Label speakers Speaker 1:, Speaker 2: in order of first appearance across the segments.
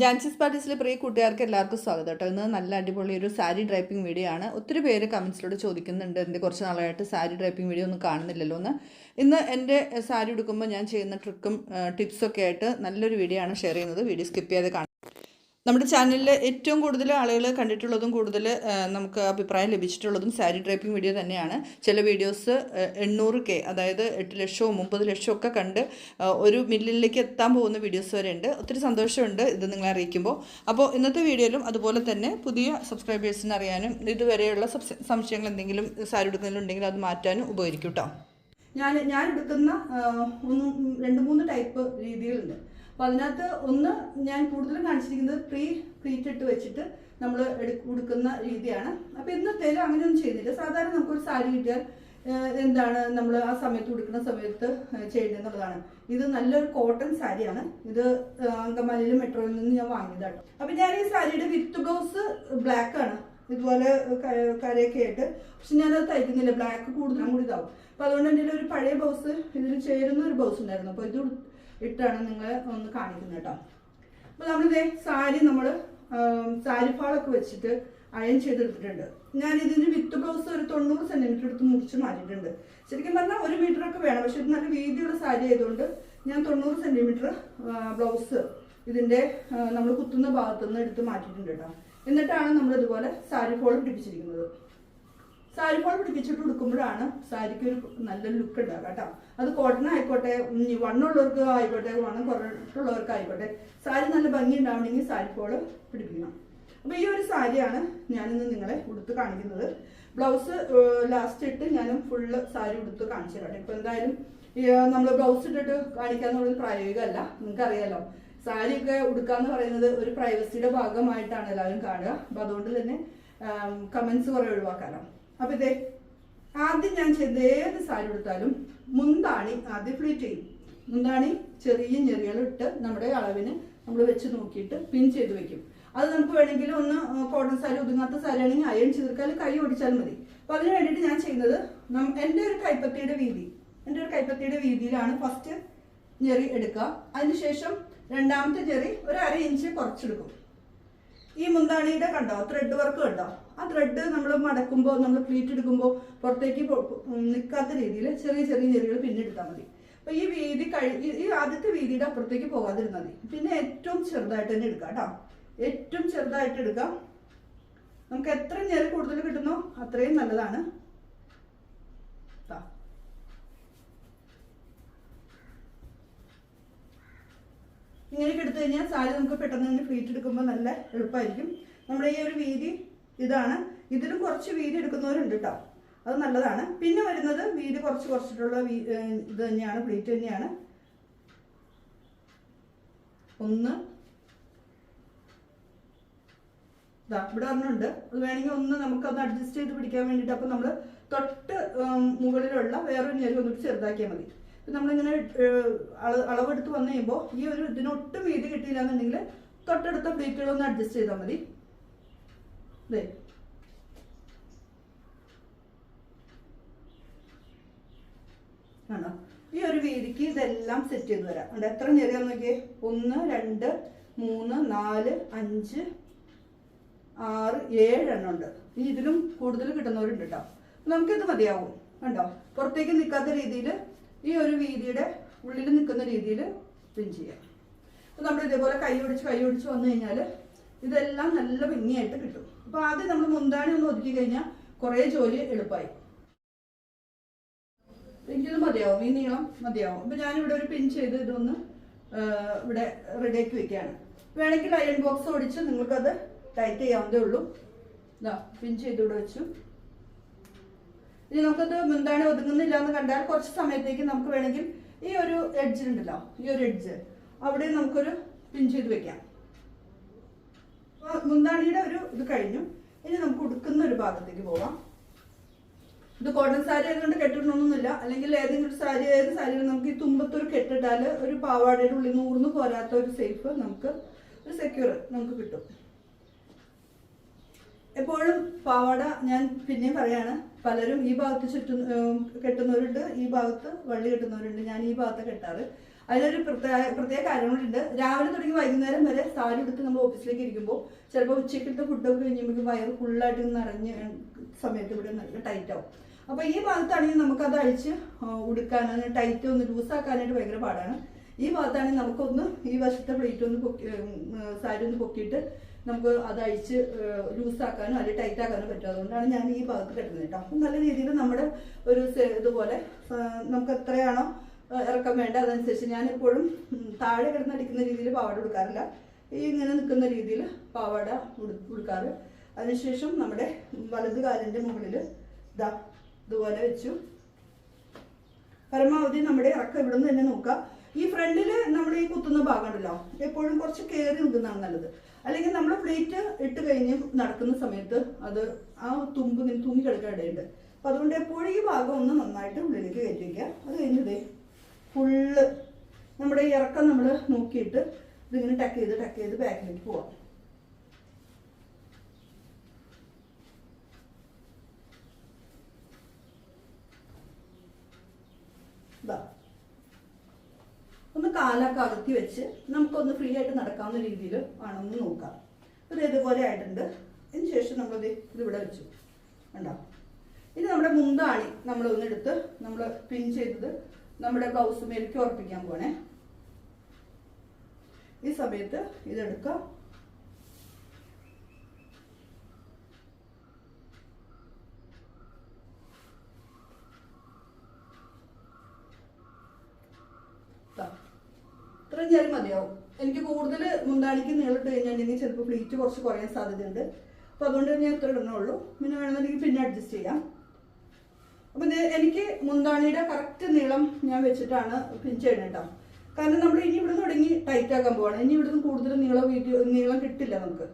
Speaker 1: ജാൻസിസ് പാർട്ടീസിലെ പ്രിയ കൂട്ടുകാർക്ക് എല്ലാവർക്കും സ്വാഗതം കേട്ടോ. ഇന്ന് നല്ല അടിപൊളി ഒരു സാരി ഡ്രൈപ്പിംഗ് വീഡിയോ ആണ്. ഒത്തിരി പേര് കമൻസിലൂടെ ചോദിക്കുന്നുണ്ട് എന്റെ കുറച്ച് നാളായിട്ട് സാരി ഡ്രൈപ്പിംഗ് വീഡിയോ ഒന്നും കാണുന്നില്ലല്ലോ എന്ന്. ഇന്ന് എന്റെ സാരി എടുക്കുമ്പോൾ ഞാൻ ചെയ്യുന്ന ട്രിക്കും ടിപ്സൊക്കെ ആയിട്ട് നല്ലൊരു വീഡിയോ ആണ് ഷെയർ ചെയ്യുന്നത്. വീഡിയോ സ്കിപ്പ് ചെയ്യാതെ കാണാം നമ്മുടെ ചാനലിൽ ഏറ്റവും കൂടുതൽ ആളുകൾ കണ്ടിട്ടുള്ളതും കൂടുതൽ നമുക്ക് അഭിപ്രായം ലഭിച്ചിട്ടുള്ളതും സാരി ഡ്രൈപ്പിംഗ് വീഡിയോ തന്നെയാണ്. ചില വീഡിയോസ് എണ്ണൂറ് കെ അതായത് എട്ട് ലക്ഷവും മുപ്പത് ലക്ഷവും ഒക്കെ കണ്ട് ഒരു മില്ലിലേക്ക് എത്താൻ പോകുന്ന വീഡിയോസ് വരെ ഉണ്ട്. ഒത്തിരി സന്തോഷമുണ്ട് ഇത് നിങ്ങളെ അറിയിക്കുമ്പോൾ. അപ്പോൾ ഇന്നത്തെ വീഡിയോയിലും അതുപോലെ തന്നെ പുതിയ സബ്സ്ക്രൈബേഴ്സിന് അറിയാനും ഇതുവരെയുള്ള സംശയങ്ങൾ എന്തെങ്കിലും സാരി എടുക്കുന്നതിലുണ്ടെങ്കിൽ അത് മാറ്റാനും ഉപകരിക്കും കേട്ടോ ഞാൻ ഞാൻ എടുക്കുന്ന ഒന്ന് രണ്ട് മൂന്ന് ടൈപ്പ് രീതികളുണ്ട്. അപ്പോൾ അതിനകത്ത് ഒന്ന് ഞാൻ കൂടുതലും കാണിച്ചിരിക്കുന്നത് പ്രീ പ്രീറ്റിട്ട് വെച്ചിട്ട് നമ്മൾ എടുക്കുന്ന രീതിയാണ്. അപ്പോൾ ഇന്നത്തേലും അങ്ങനെയൊന്നും ചെയ്യുന്നില്ല. സാധാരണ നമുക്കൊരു സാരി കിട്ടിയാൽ എന്താണ് നമ്മൾ ആ സമയത്ത് കൊടുക്കുന്ന സമയത്ത് ചെയ്യേണ്ടതെന്നുള്ളതാണ് ഇത് നല്ലൊരു കോട്ടൺ സാരിയാണ്. ഇത് അങ്കമാലിയിലും മെട്രോയിൽ നിന്ന് ഞാൻ വാങ്ങിയതാണ് അപ്പം ഞാൻ ഈ സാരിയുടെ വിത്ത് ബ്ലൗസ് ബ്ലാക്ക് ആണ്. ഇതുപോലെ കരയൊക്കെ ആയിട്ട്. പക്ഷെ ഞാനത് തയ്ക്കുന്നില്ല. ബ്ലാക്ക് കൂടുതലും കൂടി ഇതാവും. അപ്പം അതുകൊണ്ട് എന്റെ ഒരു പഴയ ബ്ലൗസ് ഇതിൽ ചേരുന്ന ഒരു ബ്ലൗസ് ഉണ്ടായിരുന്നു. അപ്പോൾ ഇത് ഇട്ടാണ് നിങ്ങൾ ഒന്ന് കാണിക്കുന്നത് കേട്ടോ. അപ്പോൾ നമ്മളിതേ സാരി നമ്മൾ സാരി ഫാളൊക്കെ വെച്ചിട്ട് അയൺ ചെയ്തെടുത്തിട്ടുണ്ട്. ഞാൻ ഇതിന്റെ വിത്ത് ബ്ലൗസ് ഒരു തൊണ്ണൂറ് സെന്റിമീറ്റർ എടുത്ത് മുറിച്ച് മാറ്റിയിട്ടുണ്ട്. ശരിക്കും പറഞ്ഞാൽ ഒരു മീറ്റർ ഒക്കെ വേണം. പക്ഷെ ഇത് നല്ല വീതിയുള്ള സാരി ആയതുകൊണ്ട് ഞാൻ തൊണ്ണൂറ് സെന്റിമീറ്റർ ബ്ലൗസ് ഇതിന്റെ നമ്മൾ കുത്തുന്ന ഭാഗത്തുനിന്ന് എടുത്ത് മാറ്റിയിട്ടുണ്ട് കേട്ടോ. എന്നിട്ടാണ് നമ്മൾ ഇതുപോലെ സാരി ഫോൾ പിടിപ്പിച്ചിരിക്കുന്നത്. സാരി ഫോൾ പിടിപ്പിച്ചിട്ട് കൊടുക്കുമ്പോഴാണ് സാരിക്ക് ഒരു നല്ല ലുക്ക് ഉണ്ടാവുക കേട്ടോ. അത് കോട്ടൺ ആയിക്കോട്ടെ വണ്ണുള്ളവർക്ക് ആയിക്കോട്ടെ വണ്ണം കുറഞ്ഞിട്ടുള്ളവർക്ക് ആയിക്കോട്ടെ സാരി നല്ല ഭംഗി ഉണ്ടാവണമെങ്കിൽ സാരി ഫോൾ പിടിപ്പിക്കണം. അപ്പോൾ ഈ ഒരു സാരിയാണ് ഞാനിന്ന് നിങ്ങളെ ഉടുത്ത് കാണിക്കുന്നത്. ബ്ലൗസ് ലാസ്റ്റ് ഇട്ട് ഞാനും ഫുള്ള് സാരി ഉടുത്ത് കാണിച്ചു തരാം എന്തായാലും നമ്മൾ ബ്ലൗസ് ഇട്ടിട്ട് കാണിക്കാന്നുള്ളത് പ്രായോഗികമല്ല. നിങ്ങൾക്കറിയാലോ സാരിയൊക്കെ ഉടുക്കാന്ന് പറയുന്നത് ഒരു പ്രൈവസിയുടെ ഭാഗമായിട്ടാണ് എല്ലാവരും കാണുക. അപ്പോൾ അതുകൊണ്ട് തന്നെ കമന്റ്സ് കുറേ ഒഴിവാക്കാലോ. അപ്പം ഇതേ ആദ്യം ഞാൻ ചെയ്ത ഏത് സാരി എടുത്താലും മുന്താണി ആദ്യം ഫ്ലീറ്റ് ചെയ്യും. മുന്താണി ചെറിയ ഞെറികളിട്ട് നമ്മുടെ അളവിന് നമ്മൾ വെച്ച് നോക്കിയിട്ട് പിൻ ചെയ്ത് വെക്കും. അത് നമുക്ക് വേണമെങ്കിൽ ഒന്ന് കോട്ടൺ സാരി ഒതുങ്ങാത്ത സാരി ആണെങ്കിൽ അയൺ ചെയ്തെടുക്കാൻ കൈ ഓടിച്ചാൽ മതി. അപ്പോൾ അതിന് വേണ്ടിയിട്ട് ഞാൻ ചെയ്യുന്നത് എന്റെ ഒരു കൈപ്പത്തിയുടെ വീതി എന്റെ ഒരു കൈപ്പത്തിയുടെ വീതിയിലാണ് ഫസ്റ്റ് ഞെറി എടുക്കുക. അതിനുശേഷം രണ്ടാമത്തെ ചെറി ഒരു അര ഇഞ്ച് കുറച്ചെടുക്കും. ഈ മുന്താണിയുടെ കണ്ടോ? ത്രെഡ് വർക്ക് കണ്ടോ? ആ ത്രെഡ് നമ്മൾ മടക്കുമ്പോൾ നമ്മൾ പ്ലീറ്റ് എടുക്കുമ്പോൾ പുറത്തേക്ക് നിൽക്കാത്ത രീതിയിൽ ചെറിയ ചെറിയ ചെറികൾ പിന്നെടുത്താൽ മതി. അപ്പോൾ ഈ വീതി കഴി ഈ- ആദ്യത്തെ വീതിയുടെ അപ്പുറത്തേക്ക് പോകാതിരുന്നാൽ മതി. പിന്നെ ഏറ്റവും ചെറുതായിട്ട് തന്നെ എടുക്കാം കേട്ടോ. ഏറ്റവും ചെറുതായിട്ട് എടുക്കാം. നമുക്ക് എത്ര ഞെറി കൂടുതൽ കിട്ടുന്നോ അത്രയും നല്ലതാണ് ദാ. ഇങ്ങനെയൊക്കെ എടുത്തു കഴിഞ്ഞാൽ സാരി നമുക്ക് പെട്ടെന്ന് തന്നെ ഫ്ലീറ്റ് എടുക്കുമ്പോൾ നല്ല എളുപ്പമായിരിക്കും. നമ്മുടെ ഈ ഒരു വീതി ഇതാണ്. ഇതിലും കുറച്ച് വീതി എടുക്കുന്നവരുണ്ട് കേട്ടോ അത് നല്ലതാണ്. പിന്നെ വരുന്നത് വീതി കുറച്ച് കുറച്ചിട്ടുള്ള ഇത് തന്നെയാണ് പ്ലീറ്റ് തന്നെയാണ്. ഒന്ന്. ദാ ഇവിടെ ഒരെണ്ണമുണ്ട്. അത് വേണമെങ്കിൽ ഒന്ന് നമുക്കൊന്ന് അഡ്ജസ്റ്റ് ചെയ്ത് പിടിക്കാൻ വേണ്ടിയിട്ട് അപ്പം നമ്മൾ തൊട്ട് മുകളിലുള്ള വേറൊരു ഞെരി ഒന്നിട്ട് ചെറുതാക്കിയാൽ മതി. നമ്മളിങ്ങനെ അളവെടുത്ത് വന്നു കഴിയുമ്പോൾ ഈ ഒരു ഇതിനൊട്ടും വീതി കിട്ടിയില്ല എന്നുണ്ടെങ്കിൽ തൊട്ടടുത്ത പ്ലേറ്റുകളൊന്ന് അഡ്ജസ്റ്റ് ചെയ്താൽ മതി. അതെ ആണോ ഈ ഒരു വീതിക്ക് ഇതെല്ലാം സെറ്റ് ചെയ്ത് തരാം. അവിടെ എത്ര ചെറിയാന്ന് നോക്കിയേ? ഒന്ന് രണ്ട് മൂന്ന് നാല് അഞ്ച് ആറ് ഏഴെണ്ണം ഉണ്ട്. ഇനി ഇതിലും കൂടുതൽ കിട്ടുന്നവരുണ്ട് കേട്ടോ നമുക്കിത് മതിയാവും. കണ്ടോ? പുറത്തേക്ക് നിൽക്കാത്ത രീതിയിൽ ഈ ഒരു വീതിയുടെ ഉള്ളിൽ നിൽക്കുന്ന രീതിയിൽ പിൻ ചെയ്യാം. അപ്പോൾ നമ്മൾ ഇതേപോലെ കൈ ഒടിച്ച് കൈ ഒടിച്ച് വന്നു കഴിഞ്ഞാൽ ഇതെല്ലാം നല്ല ഭംഗിയായിട്ട് കിട്ടും. അപ്പോൾ ആദ്യം നമ്മൾ മുന്താണി ഒന്ന് ഒതുക്കി കഴിഞ്ഞാൽ കുറേ ജോലി എളുപ്പമായി. എനിക്കിത് മതിയാവും ഈ നീളം മതിയാവും. അപ്പം ഞാനിവിടെ ഒരു പിൻ ചെയ്ത് ഇതൊന്ന് ഇവിടെ റെഡിയാക്കി വെക്കുകയാണ്. വേണമെങ്കിൽ അയൺ ബോക്സ് ഓടിച്ച് നിങ്ങൾക്കത് ടൈറ്റ് ചെയ്യാവുന്നതേ ഉള്ളൂ. പിൻ ചെയ്ത് ഇവിടെ വെച്ചു. ഇനി നമുക്കത് മുന്താണി ഒതുങ്ങുന്നില്ല എന്ന് കണ്ടാൽ കുറച്ച് സമയത്തേക്ക് നമുക്ക് വേണമെങ്കിൽ ഈ ഒരു എഡ്ജ് ഉണ്ടല്ലോ ഈ ഒരു എഡ്ജ് അവിടെ നമുക്കൊരു പിൻ ചെയ്ത് വെക്കാം. മുന്താണിയുടെ ഒരു ഇത് കഴിഞ്ഞു. ഇനി നമുക്ക് ഉടുക്കുന്ന ഒരു ഭാഗത്തേക്ക് പോവാം. ഇത് കോട്ടൺ സാരി ആയതുകൊണ്ട് കെട്ടിടണമെന്നൊന്നുമില്ല. അല്ലെങ്കിൽ ഏതെങ്കിലും ഒരു സാരി ഏത് സാരിയിൽ നമുക്ക് ഈ തുമ്പത്തൊരു കെട്ടിട്ടാൽ ഒരു പാവാടയുടെ ഉള്ളിൽ നൂറിന് പോരാത്ത ഒരു സേഫ് നമുക്ക് ഒരു സെക്യൂർ നമുക്ക് കിട്ടും. എപ്പോഴും പാവാട ഞാൻ പിന്നെയും പറയാണ്. പലരും ഈ ഭാഗത്ത് ചുറ്റും കെട്ടുന്നവരുണ്ട് ഈ ഭാഗത്ത് വള്ളി കെട്ടുന്നവരുണ്ട് ഞാൻ ഈ ഭാഗത്ത് കെട്ടാറ്. അതിലൊരു പ്രത്യേക പ്രത്യേക കാര്യങ്ങളുണ്ട്. രാവിലെ തുടങ്ങി വൈകുന്നേരം വരെ സാരി എടുത്ത് നമ്മൾ ഓഫീസിലേക്ക് ഇരിക്കുമ്പോൾ ചിലപ്പോൾ ഉച്ചക്കിട്ട് ഫുഡൊക്കെ കഴിഞ്ഞുമ്പോൾ വയർ ഫുള്ളായിട്ട് നിറഞ്ഞ് സമയത്ത് ഇവിടെ നല്ല ടൈറ്റ് ആവും. അപ്പോൾ ഈ ഭാഗത്താണെങ്കിൽ നമുക്കത് അഴിച്ച് ഉടുക്കാൻ അതിന് ടൈറ്റ് ഒന്ന് ലൂസാക്കാനായിട്ട് ഭയങ്കര പാടാണ്. ഈ ഭാഗത്താണെങ്കിൽ നമുക്കൊന്ന് ഈ വശത്തെ പ്ലേറ്റ് ഒന്ന് പൊക്കി സാരി ഒന്ന് പൊക്കിയിട്ട് നമുക്ക് അത് അഴിച്ച് ലൂസാക്കാനോ അല്ലെങ്കിൽ ടൈറ്റ് ആക്കാനോ പറ്റും. അതുകൊണ്ടാണ് ഞാൻ ഈ ഭാഗത്ത് കിട്ടുന്നത് കേട്ടോ. അപ്പം നല്ല രീതിയിൽ നമ്മുടെ ഒരു ഇതുപോലെ നമുക്ക് എത്രയാണോ ഇറക്കം വേണ്ട അതനുസരിച്ച് ഞാൻ എപ്പോഴും കിടന്ന് താഴെ കിടന്നടിക്കുന്ന രീതിയിൽ പാവാട കൊടുക്കാറില്ല ഈ ഇങ്ങനെ നിൽക്കുന്ന രീതിയിൽ പാവാട കൊടുക്കാറ് അതിനുശേഷം നമ്മുടെ വലത് കാലിന്റെ മുകളിൽ ഇതാ ഇതുപോലെ വെച്ചു. പരമാവധി നമ്മുടെ ഇറക്കം ഇവിടെ നിന്ന് തന്നെ നോക്കുക ഈ ഫ്രണ്ടിൽ നമ്മൾ ഈ കുത്തുന്ന ഭാഗം ഉണ്ടല്ലോ എപ്പോഴും കുറച്ച് കയറി നിൽക്കുന്നതാണ് നല്ലത്. അല്ലെങ്കിൽ നമ്മൾ പ്ലേറ്റ് ഇട്ട് കഴിഞ്ഞ് നടക്കുന്ന സമയത്ത് അത് ആ തുമ്പ് ഇങ്ങനെ തൂങ്ങി കിടക്കാനിടയുണ്ട് അപ്പം അതുകൊണ്ട് എപ്പോഴും ഈ ഭാഗം ഒന്ന് നന്നായിട്ട് ഉള്ളിലേക്ക് കയറ്റി വയ്ക്കുക അത് കഴിഞ്ഞതേ ഫുള്ള് നമ്മുടെ ഇറക്കം നമ്മൾ നോക്കിയിട്ട് ഇതിങ്ങനെ ടക്ക് ചെയ്ത് ടക്ക് ചെയ്ത് ബാക്കിലേക്ക് പോവാം. ഇതാ ഒന്ന് കാലൊക്കെ അകത്തി വെച്ച് നമുക്കൊന്ന് ഫ്രീ ആയിട്ട് നടക്കാവുന്ന രീതിയിൽ ആണെന്ന് നോക്കാം. ഇത് ഇതുപോലെ ആയിട്ടുണ്ട്. അതിന് ശേഷം നമ്മളിത് ഇതിവിടെ വെച്ചു. കണ്ടോ? ഇനി നമ്മുടെ മുന്താണി നമ്മൾ ഒന്നെടുത്ത് നമ്മൾ പിൻ ചെയ്തത് നമ്മുടെ ബ്ലൗസ് മേലേക്ക് ഉറപ്പിക്കാൻ പോണേ. ഈ സമയത്ത് ഇതെടുക്കാം ദാ. ചേരി മതിയാവും. എനിക്ക് കൂടുതൽ മുന്താണിക്ക് നീളിട്ട് കഴിഞ്ഞിട്ടുണ്ടെങ്കിൽ ചിലപ്പോൾ പ്ലീറ്റ് കുറച്ച് കുറയാൻ സാധ്യതയുണ്ട്. അപ്പോൾ അതുകൊണ്ട് ഞാൻ ഇത്ര ഇടുന്നുള്ളൂ. പിന്നെ വേണമെന്നുണ്ടെങ്കിൽ പിന്നെ അഡ്ജസ്റ്റ് ചെയ്യാം. അപ്പോൾ ഇത് എനിക്ക് മുന്താണിയുടെ കറക്റ്റ് നീളം ഞാൻ വെച്ചിട്ടാണ് പിഞ്ച് ചെയ്യണേട്ടോ കാരണം നമ്മൾ ഇനി ഇവിടുന്ന് തുടങ്ങി ടൈറ്റ് ആക്കാൻ പോവാണ്. ഇനി ഇവിടുന്ന് കൂടുതൽ നീളം വീഡിയോ നീളം കിട്ടില്ല നമുക്ക്.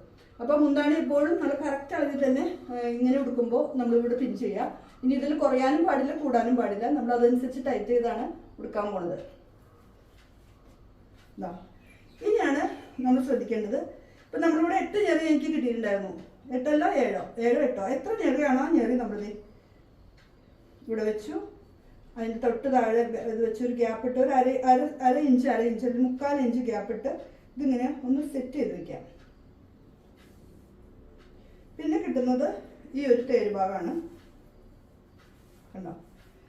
Speaker 1: അപ്പോൾ മുന്താണി എപ്പോഴും നല്ല കറക്റ്റ് അളവിൽ തന്നെ ഇങ്ങനെ ഉടുക്കുമ്പോൾ നമ്മൾ ഇവിടെ പിൻ ചെയ്യാം. ഇനി ഇതിൽ കുറയാനും പാടില്ല കൂടാനും പാടില്ല. നമ്മൾ അതനുസരിച്ച് ടൈറ്റ് ചെയ്താണ് ഉടുക്കാൻ പോണത്. ദാ. ഇനിയാണ് നമ്മൾ ശ്രദ്ധിക്കേണ്ടത്. ഇപ്പം നമ്മളിവിടെ എട്ട് ഞെറി എനിക്ക് കിട്ടിയിട്ടുണ്ടായിരുന്നു. എട്ടല്ലോ ഏഴോ? ഏഴോ എട്ടോ? എത്ര ഞെറിയാണോ ആ ഞെറി നമ്മളിത് ഇവിടെ വെച്ചു. അതിന്റെ തൊട്ട് താഴെ ഇത് വെച്ച് ഒരു ഗ്യാപ്പ് ഇട്ട് ഒരു അര അര അര ഇഞ്ച് അര ഇഞ്ച് അല്ലെങ്കിൽ മുക്കാൽ ഇഞ്ച് ഗ്യാപ്പ് ഇട്ട് ഇതിങ്ങനെ ഒന്ന് സെറ്റ് ചെയ്ത് വെക്കാം. പിന്നെ കിട്ടുന്നത് ഈ ഒരു തേര് ഭാഗമാണ്. കണ്ടോ?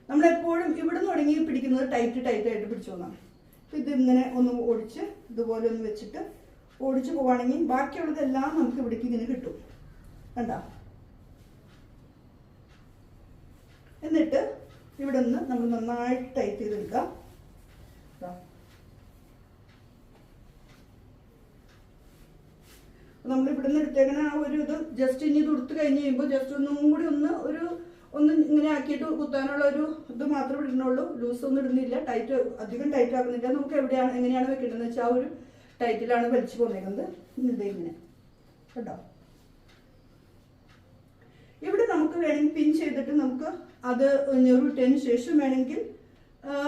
Speaker 1: നമ്മളെപ്പോഴും ഇവിടെ നിന്ന് തുടങ്ങി പിടിക്കുന്നത് ടൈറ്റ് ടൈറ്റ് ആയിട്ട് പിടിച്ചു പോകാം ഇതിങ്ങനെ ഒന്ന് ഓടിച്ച് ഇതുപോലെ ഒന്ന് വെച്ചിട്ട് ഓടിച്ച് പോവുകയാണെങ്കിൽ ബാക്കിയുള്ളതെല്ലാം നമുക്ക് ഇവിടേക്ക് ഇങ്ങനെ കിട്ടും. കണ്ട? എന്നിട്ട് ഇവിടെ നിന്ന് നമ്മൾ നന്നായിട്ട് ടൈറ്റ് ചെയ്തെടുക്കാം നമ്മൾ ഇവിടുന്ന് എടുത്തേക്കണ ആ ഒരു ഇത് ജസ്റ്റ് ഇനി ഇത് ഉടുത്തു കഴിഞ്ഞ് കഴിയുമ്പോൾ ജസ്റ്റ് ഒന്നും കൂടി ഒന്ന് ഒരു ഒന്ന് ഇങ്ങനെ ആക്കിയിട്ട് കുത്താനുള്ള ഒരു ഇത് മാത്രമേ ഇടുന്നുള്ളൂ. ലൂസ് ഒന്നും ഇടുന്നില്ല. ടൈറ്റ് അധികം ടൈറ്റ് ആക്കുന്നില്ല. നമുക്ക് എവിടെയാണ് എങ്ങനെയാണ് വെക്കേണ്ടതെന്ന് വെച്ചാൽ ആ ഒരു ടൈറ്റിലാണ് വലിച്ചു പോന്നേക്കുന്നത്. ഇതേ ഇങ്ങനെ. കേട്ടോ ഇവിടെ നമുക്ക് വേണമെങ്കിൽ പിൻ ചെയ്തിട്ട് നമുക്ക് അത് ഞെറിട്ടതിന് ശേഷം വേണമെങ്കിൽ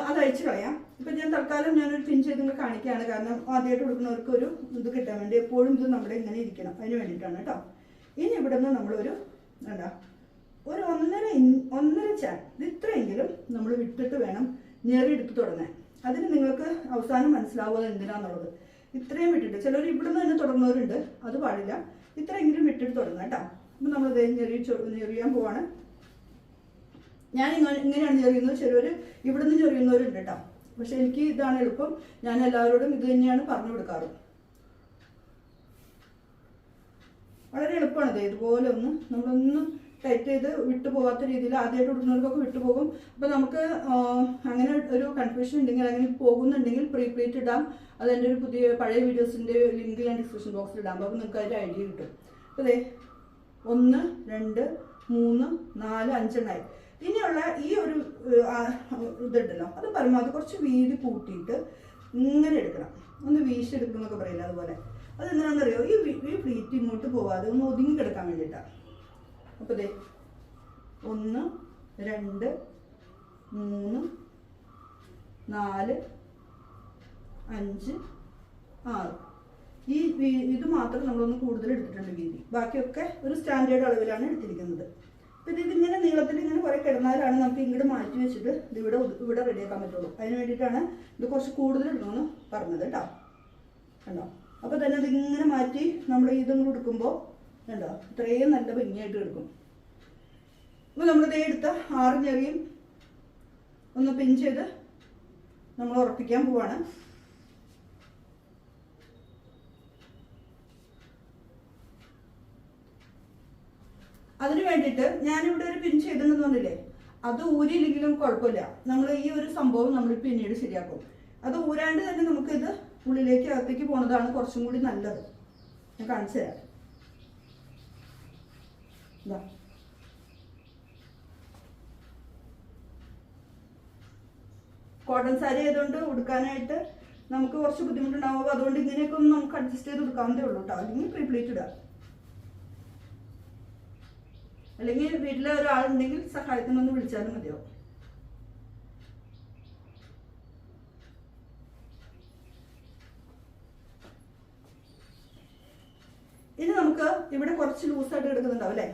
Speaker 1: അത് അയച്ചു കളയാം. ഇപ്പം ഞാൻ തൽക്കാലം ഞാനൊരു പിൻ ചെയ്ത് നിങ്ങൾ കാണിക്കുകയാണ്. കാരണം ആദ്യമായിട്ട് കൊടുക്കുന്നവർക്ക് ഒരു ഇത് കിട്ടാൻ വേണ്ടി എപ്പോഴും ഇത് നമ്മുടെ ഇങ്ങനെ ഇരിക്കണം. അതിന് വേണ്ടിയിട്ടാണ് കേട്ടോ. ഇനി ഇവിടെ നിന്ന് നമ്മളൊരു എന്താ ഒരു ഒന്നര ഒന്നര ചാൻ ഇത് ഇത്രയെങ്കിലും നമ്മൾ വിട്ടിട്ട് വേണം ഞെറിയെടുത്ത് തുടങ്ങാൻ. അതിന് നിങ്ങൾക്ക് അവസാനം മനസ്സിലാവുക എന്തിനാന്നുള്ളത്. ഇത്രയും വിട്ടിട്ട് ചിലർ ഇവിടുന്ന് തന്നെ തുടങ്ങുന്നവരുണ്ട് അത് പാടില്ല. ഇത്രയെങ്കിലും വിട്ടിട്ട് തുടങ്ങാം കേട്ടോ. അപ്പം നമ്മൾ ഇതേ ഞെറി ഞെറിയാൻ പോവാണ്. ഞാൻ ഇങ്ങനെ ഇങ്ങനെയാണ് ചെറിയുന്നത് ചിലർ ഇവിടുന്ന് ഞെറിയുന്നവരുണ്ട് കേട്ടോ. പക്ഷെ എനിക്ക് ഇതാണ് എളുപ്പം. ഞാൻ എല്ലാവരോടും ഇത് തന്നെയാണ് പറഞ്ഞു കൊടുക്കാറ്. വളരെ എളുപ്പമാണ് ഇതേ ഇതുപോലെ ഒന്ന് നമ്മളൊന്ന് ടൈറ്റ് ചെയ്ത് വിട്ടു പോകാത്ത രീതിയിൽ ആദ്യമായിട്ട് കൊടുക്കുന്നവർക്കൊക്കെ വിട്ടുപോകും. അപ്പോൾ നമുക്ക് അങ്ങനെ ഒരു കൺഫ്യൂഷൻ ഉണ്ടെങ്കിൽ അങ്ങനെ പോകുന്നുണ്ടെങ്കിൽ പ്രീ പ്ലേറ്റ് ഇടാം. അതെന്റെ ഒരു പുതിയ പഴയ വീഡിയോസിന്റെ ലിങ്ക് ഞാൻ ഡിസ്ക്രിപ്ഷൻ ബോക്സിൽ ഇടാം. അപ്പോൾ നിങ്ങൾക്ക് അതിന്റെ ഐഡിയ കിട്ടും. അതെ ഒന്ന് രണ്ട് മൂന്ന് നാല് അഞ്ചെണ്ണായി ഇനിയുള്ള ഈ ഒരു ഇതുണ്ടല്ലോ അത് പരമാവധി കുറച്ച് വീതി കൂട്ടിയിട്ട് ഇങ്ങനെ എടുക്കണം. ഒന്ന് വീശെടുക്കും എന്നൊക്കെ പറയില്ല അതുപോലെ. അത് എന്തിനാണെന്നറിയോ ഈ ഈ പ്ലീറ്റ് ഇങ്ങോട്ട് പോവാതെ ഒന്ന് ഒതുങ്ങി കിടക്കാൻ വേണ്ടിയിട്ടാണ്. അപ്പോൾ ദേ ഒന്ന് രണ്ട് മൂന്ന് നാല് അഞ്ച് ആറ്. ഈ ഇത് മാത്രം നമ്മളൊന്ന് കൂടുതൽ എടുത്തിട്ടുണ്ട് വീതി ബാക്കിയൊക്കെ ഒരു സ്റ്റാൻഡേർഡ് അളവിലാണ് എടുത്തിരിക്കുന്നത്. പിന്നെ ഇതിങ്ങനെ നീളത്തിൽ ഇങ്ങനെ കുറേ കിടന്നാലാണ് നമുക്ക് ഇങ്ങോട്ട് മാറ്റി വെച്ചിട്ട് ഇത് ഇവിടെ ഇവിടെ റെഡിയാക്കാൻ പറ്റുള്ളൂ. അതിന് വേണ്ടിയിട്ടാണ് ഇത് കുറച്ച് കൂടുതൽ ഇടണമെന്ന് പറഞ്ഞത് കേട്ടോ. കണ്ടോ? അപ്പോൾ തന്നെ ഇതിങ്ങനെ മാറ്റി നമ്മൾ ഇതും കൂടെ കണ്ടോ? ഇത്രയും നല്ല ഭംഗിയായിട്ട് എടുക്കും അപ്പോൾ ദേ എടുത്ത ആറ് ഞെറിയും ഒന്ന് പിൻ ചെയ്ത് നമ്മൾ ഉറപ്പിക്കാൻ പോവാണ്. അതിന് വേണ്ടിയിട്ട് ഞാനിവിടെ ഒരു പിൻ ചെയ്തെന്ന് പറഞ്ഞില്ലേ? അത് ഊരിയില്ലെങ്കിലും കുഴപ്പമില്ല. നമ്മൾ ഈ ഒരു സംഭവം നമ്മൾ പിന്നീട് ശരിയാക്കും. അത് ഊരാണ്ട് തന്നെ നമുക്കിത് ഉള്ളിലേക്ക് അകത്തേക്ക് പോണതാണ് കുറച്ചും കൂടി നല്ലത്. ഞാൻ കാണിച്ചു തരാം. ഇതാ കോട്ടൺ സാരി ആയതുകൊണ്ട് ഉടുക്കാനായിട്ട് നമുക്ക് കുറച്ച് ബുദ്ധിമുട്ടുണ്ടാവും അതുകൊണ്ട് ഇങ്ങനെയൊക്കെ ഒന്ന് നമുക്ക് അഡ്ജസ്റ്റ് ചെയ്ത് ഉടുക്കാവുന്നതേ ഉള്ളൂ കേട്ടോ അല്ലെങ്കിൽ പ്രീപ്ലീറ്റ് ഇടുക അല്ലെങ്കിൽ വീട്ടിലെ ഒരാളുണ്ടെങ്കിൽ സഹായത്തിനൊന്ന് വിളിച്ചാലും മതിയാവും. ഇനി നമുക്ക് ഇവിടെ കുറച്ച് ലൂസായിട്ട് എടുക്കുന്നുണ്ടാവും അല്ലേ?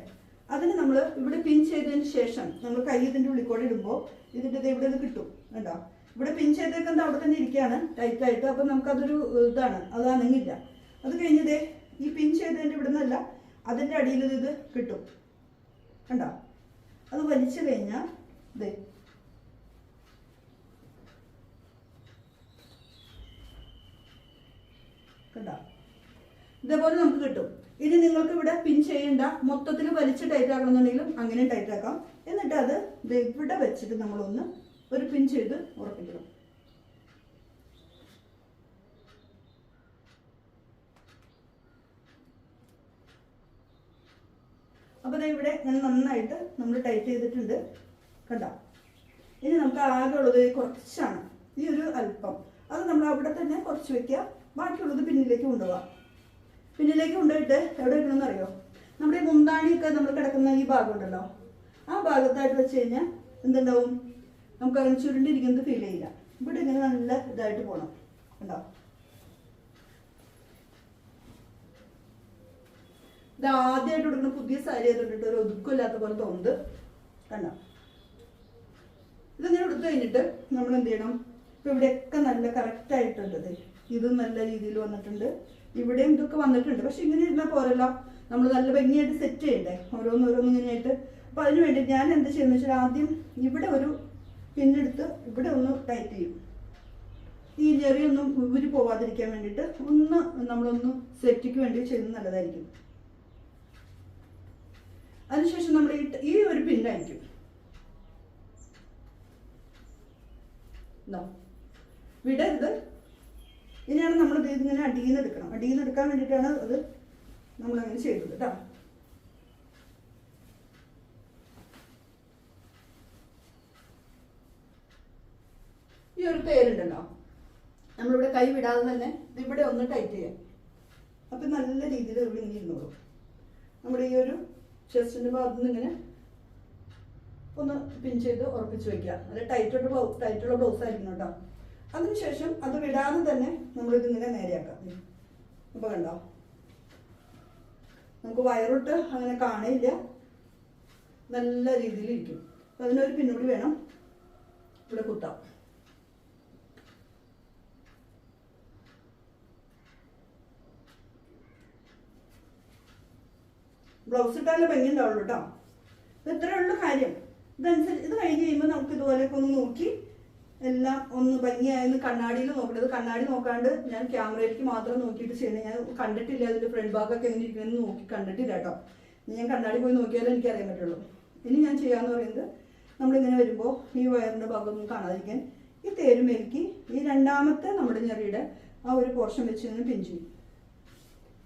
Speaker 1: അതിന് നമ്മൾ ഇവിടെ പിൻ ചെയ്തതിന് ശേഷം നമ്മൾ കൈ ഇതിന്റെ ഉള്ളിൽ ഇടുമ്പോൾ ഇതിന്റെ ഇത് ഇവിടെ നിന്ന് കിട്ടും കണ്ടോ? ഇവിടെ പിൻ ചെയ്തേക്കുന്നത് അവിടെ തന്നെ ഇരിക്കുകയാണ് ടൈറ്റായിട്ട് അപ്പം നമുക്കതൊരു ഇതാണ് അത് അനങ്ങില്ല അത് കഴിഞ്ഞതേ ഈ പിൻ ചെയ്തതിന്റെ ഇവിടെ നിന്നല്ല അതിന്റെ അടിയിൽ ഇത് കിട്ടും. കണ്ടോ? അത് വലിച്ചു കഴിഞ്ഞാൽ ഇതേ കണ്ടോ? ഇതേപോലെ നമുക്ക് കിട്ടും. ഇനി നിങ്ങൾക്ക് ഇവിടെ പിൻ ചെയ്യേണ്ട മൊത്തത്തിൽ വലിച്ച് ടൈറ്റ് ആക്കണമെന്നുണ്ടെങ്കിലും അങ്ങനെ ടൈറ്റ് ആക്കാം. എന്നിട്ട് അത് ഇവിടെ വെച്ചിട്ട് നമ്മളൊന്ന് ഒരു പിൻ ചെയ്ത് ഉറപ്പിക്കണം. അപ്പോൾ ഇവിടെ ഞാൻ നന്നായിട്ട് നമ്മൾ ടൈറ്റ് ചെയ്തിട്ടുണ്ട്. കണ്ടോ? ഇനി നമുക്ക് ആകെ ഉള്ളത് കുറച്ചാണ്. ഈ ഒരു അല്പം. അത് നമ്മൾ അവിടെ തന്നെ കുറച്ച് വെക്കുക. ബാക്കിയുള്ളത് പിന്നിലേക്ക് കൊണ്ടുപോകാം പിന്നിലേക്ക് കൊണ്ടുപോയിട്ട് എവിടെ വെക്കണമെന്ന് അറിയോ നമ്മുടെ മുന്താണിയൊക്കെ നമ്മൾ കിടക്കുന്ന ഈ ഭാഗം ഉണ്ടല്ലോ ആ ഭാഗത്തായിട്ട് വെച്ച് കഴിഞ്ഞാൽ എന്തുണ്ടാവും? നമുക്ക് അങ്ങനെ ചുരുണ്ടിരിക്കുന്നത് ഫീൽ ചെയ്യില്ല. ഇവിടെ ഇങ്ങനെ നല്ല ഇതായിട്ട് പോകണം ഉണ്ടോ ഇത് ആദ്യമായിട്ട് കൊടുക്കുന്ന പുതിയ സാരി ആയതുകൊണ്ടിട്ട് ഒരു ഒതുക്കമില്ലാത്ത പോലെ തോന്നുന്നത് കണ്ടോ? ഇതിങ്ങനെ എടുത്തു കഴിഞ്ഞിട്ട് നമ്മൾ എന്ത് ചെയ്യണം? ഇപ്പൊ ഇവിടെയൊക്കെ നല്ല കറക്റ്റ് ആയിട്ടുണ്ട് ദേ. ഇതും നല്ല രീതിയിൽ വന്നിട്ടുണ്ട്. ഇവിടെയും ഇതൊക്കെ വന്നിട്ടുണ്ട്. പക്ഷെ ഇങ്ങനെ ഇരുന്നാൽ പോരല്ലോ. നമ്മൾ നല്ല ഭംഗിയായിട്ട് സെറ്റ് ചെയ്യണ്ടേ? ഓരോന്ന് ഓരോന്ന് ഇങ്ങനെയായിട്ട്. അപ്പൊ അതിന് വേണ്ടി ഞാൻ എന്ത് ചെയ്യുന്ന വെച്ചാൽ ആദ്യം ഇവിടെ ഒരു പിന്നെടുത്ത് ഇവിടെ ഒന്ന് ടൈറ്റ് ചെയ്യും. ഈ ചെറിയൊന്നും ഊരി പോവാതിരിക്കാൻ വേണ്ടിയിട്ട് ഒന്ന് നമ്മളൊന്ന് സെറ്റിക്ക് വേണ്ടി ചെയ്യുന്നത് നല്ലതായിരിക്കും. അതിനുശേഷം നമ്മൾ ഈ ഈ ഒരു പിന്നായിരിക്കും. വിടരുത്. ഇനിയാണ് നമ്മൾ ഇതിങ്ങനെ അടിയിൽ നിന്ന് എടുക്കണം. അടിയിൽ നിന്ന് എടുക്കാൻ വേണ്ടിയിട്ടാണ് അത് നമ്മൾ അങ്ങനെ ചെയ്തത് കേട്ടോ ഈ ഒരു പേരുണ്ടല്ലോ നമ്മളിവിടെ കൈ വിടാതെ തന്നെ ഇവിടെ ഒന്ന് ടൈറ്റ് ചെയ്യാം. അപ്പം നല്ല രീതിയിൽ ഇവിടെ ഇങ്ങനെ ഇരുന്നോളൂ. നമ്മുടെ ഈ ഒരു ചെസ്റ്റിന്റെ ഭാഗത്ത് നിന്ന് ഇങ്ങനെ ഒന്ന് പിൻ ചെയ്ത് ഉറപ്പിച്ച് വയ്ക്കുക നല്ല ടൈറ്റുള്ള ബ്ലൗസ് ടൈറ്റുള്ള ബ്ലൗസ് ആയിരിക്കണം കേട്ടോ. അതിനുശേഷം അത് വിടാതെ തന്നെ നമ്മളിതിങ്ങനെ നേരെയാക്കാം. അപ്പോൾ കണ്ടോ? നമുക്ക് വയറൊട്ട് അങ്ങനെ കാണില്ല നല്ല രീതിയിൽ ഇരിക്കും. അതിനൊരു പിന്നോടി വേണം ഇവിടെ കുത്താം ബ്ലൗസ് ഇട്ടാലേ ഭംഗി ഉണ്ടാവുള്ളൂ കേട്ടോ. ഇത് ഇത്രയേ ഉള്ളൂ കാര്യം. ഇതനുസരിച്ച് ഇത് കഴിഞ്ഞ് കഴിയുമ്പോൾ നമുക്ക് ഇതുപോലെയൊക്കെ ഒന്ന് നോക്കി എല്ലാം ഒന്ന് ഭംഗിയായെന്ന് കണ്ണാടിയിൽ നോക്കണത് കണ്ണാടി നോക്കാണ്ട് ഞാൻ ക്യാമറയിലേക്ക് മാത്രം നോക്കിയിട്ട് ചെയ്യണേ ഞാൻ കണ്ടിട്ടില്ല അതിന്റെ ഫ്രണ്ട് ഭാഗമൊക്കെ എങ്ങനെ ഇരിക്കണമെന്ന് നോക്കി കണ്ടിട്ടില്ല കേട്ടോ. ഞാൻ കണ്ണാടി പോയി നോക്കിയാലേ എനിക്ക് അറിയാൻ പറ്റുള്ളൂ. ഇനി ഞാൻ ചെയ്യാന്ന് പറയുന്നത് നമ്മളിങ്ങനെ വരുമ്പോൾ ഈ വയറിന്റെ ഭാഗമൊന്നും കാണാതിരിക്കാൻ ഈ തേരുമേലേക്ക് ഈ രണ്ടാമത്തെ നമ്മുടെ ഞെറിയുടെ ആ ഒരു പോർഷൻ വെച്ച് ഇങ്ങനെ പിഞ്ചു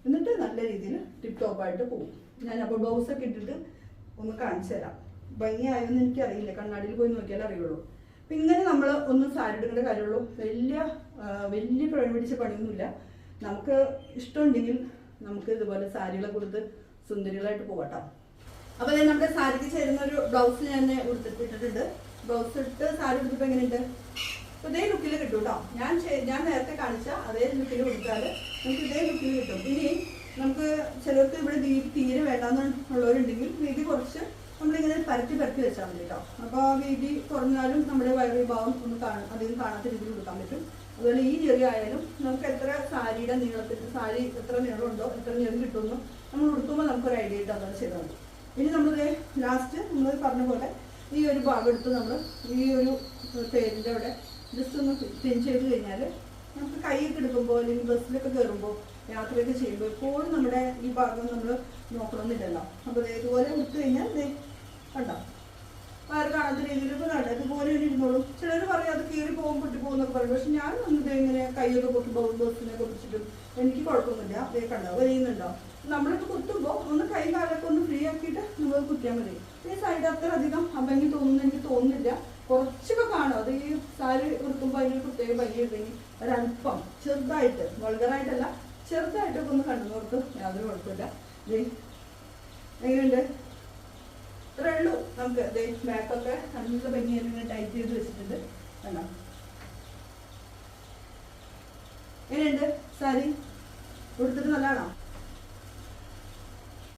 Speaker 1: എന്നിട്ട് നല്ല രീതിയിൽ ടിപ്പ് ടോപ്പായിട്ട് പോകും. ഞാൻ അപ്പോൾ ബ്ലൗസൊക്കെ ഇട്ടിട്ട് ഒന്ന് കാണിച്ചു തരാം ഭംഗിയായെന്ന് എനിക്കറിയില്ല. കണ്ണാടിയിൽ പോയി നോക്കിയാലേ അറിയുള്ളൂ. അപ്പം ഇങ്ങനെ നമ്മൾ ഒന്നും സാരി എടുക്കേണ്ട കാര്യമുള്ളൂ. വലിയ വലിയ പണി പിടിച്ച പണിയൊന്നുമില്ല. നമുക്ക് ഇഷ്ടമുണ്ടെങ്കിൽ നമുക്ക് ഇതുപോലെ സാരികളെ കൊടുത്ത് സുന്ദരികളായിട്ട് പോകട്ടോ. അപ്പോൾ ഞാൻ നമ്മുടെ സാരിക്ക് ചേരുന്ന ഒരു ബ്ലൗസ് ഞാൻ ഉടുത്തിട്ടിട്ടുണ്ട്. ബ്ലൗസ് ഇട്ട് സാരി ഉടുത്തപ്പോൾ എങ്ങനെയുണ്ട്? ഇതേ ലുക്കിൽ കിട്ടും കേട്ടോ ഞാൻ ഞാൻ നേരത്തെ കാണിച്ച അതേ ലുക്കിൽ കൊടുത്താൽ നമുക്ക് ഇതേ ലുക്കിൽ കിട്ടും. ഇനി നമുക്ക് ചിലർക്ക് ഇവിടെ തീരെ വേണ്ടാന്നുള്ളവരുണ്ടെങ്കിൽ ഇത് കുറച്ച് നമ്മളിങ്ങനെ പരത്തി പരത്തി വെച്ചാൽ മതി കേട്ടോ അപ്പോൾ വീതി കുറഞ്ഞാലും നമ്മുടെ വയറ് ഭാഗം ഒന്ന് കാണും അധികം കാണാത്ത രീതിയിൽ കൊടുക്കാൻ പറ്റും. അതുപോലെ ഈ ഞെറി ആയാലും നമുക്ക് എത്ര സാരിയുടെ നീളത്തിൽ സാരി എത്ര നീളമുണ്ടോ എത്ര നീളം കിട്ടുമെന്നോ നമ്മൾ ഉടുക്കുമ്പോൾ നമുക്കൊരു ഐഡിയ കിട്ടും അതാണ് ചെയ്താൽ മതി. ഇനി നമ്മളിത് ലാസ്റ്റ് നമ്മൾ പറഞ്ഞ പോലെ ഈ ഒരു ഭാഗം എടുത്ത് നമ്മൾ ഈ ഒരു പേരിന്റെ അവിടെ ജസ്റ്റ് ഒന്ന് പിൻ ചെയ്ത് കഴിഞ്ഞാൽ നമുക്ക് കൈയൊക്കെ എടുക്കുമ്പോൾ അല്ലെങ്കിൽ ബസ്സിലൊക്കെ കയറുമ്പോൾ യാത്രയൊക്കെ ചെയ്യുമ്പോൾ എപ്പോഴും നമ്മുടെ ഈ ഭാഗം നമ്മൾ നോക്കണമെന്നില്ലല്ലോ. അപ്പോൾ ഇതുപോലെ കൊടുത്തു കഴിഞ്ഞാൽ കണ്ടോ? വയറ് കാണാത്ത രീതിയിൽ ഇപ്പോൾ കണ്ടോ. ഇതുപോലെ ഇരുന്നോളും. ചിലർ പറയും അത് കീറി പോകും പൊട്ടി പോകും എന്നൊക്കെ പറയും. പക്ഷെ ഞാൻ വന്നത് ഇങ്ങനെ കൈയൊക്കെ പൊട്ടി ബസ്സിനെ കുറിച്ചിട്ടും എനിക്ക് കുഴപ്പമൊന്നുമില്ല. അതേ കണ്ടോ വലിയുന്നുണ്ടോ നമ്മളിപ്പോൾ കുത്തുമ്പോൾ ഒന്ന് കൈ കാലൊക്കെ ഒന്ന് ഫ്രീ ആക്കിയിട്ട് നമ്മൾ കുത്തിയാൽ മതി. ഈ സൈഡ് അത്ര അധികം അഭംഗി തോന്നുന്നു എനിക്ക് തോന്നുന്നില്ല. കുറച്ചൊക്കെ കാണും. അത് ഈ സാരി കുത്തുമ്പോൾ അതിന് പ്രത്യേക ഭംഗി ഉണ്ടെങ്കിൽ ഒരല്പം ചെറുതായിട്ട് വൾഗറായിട്ടല്ല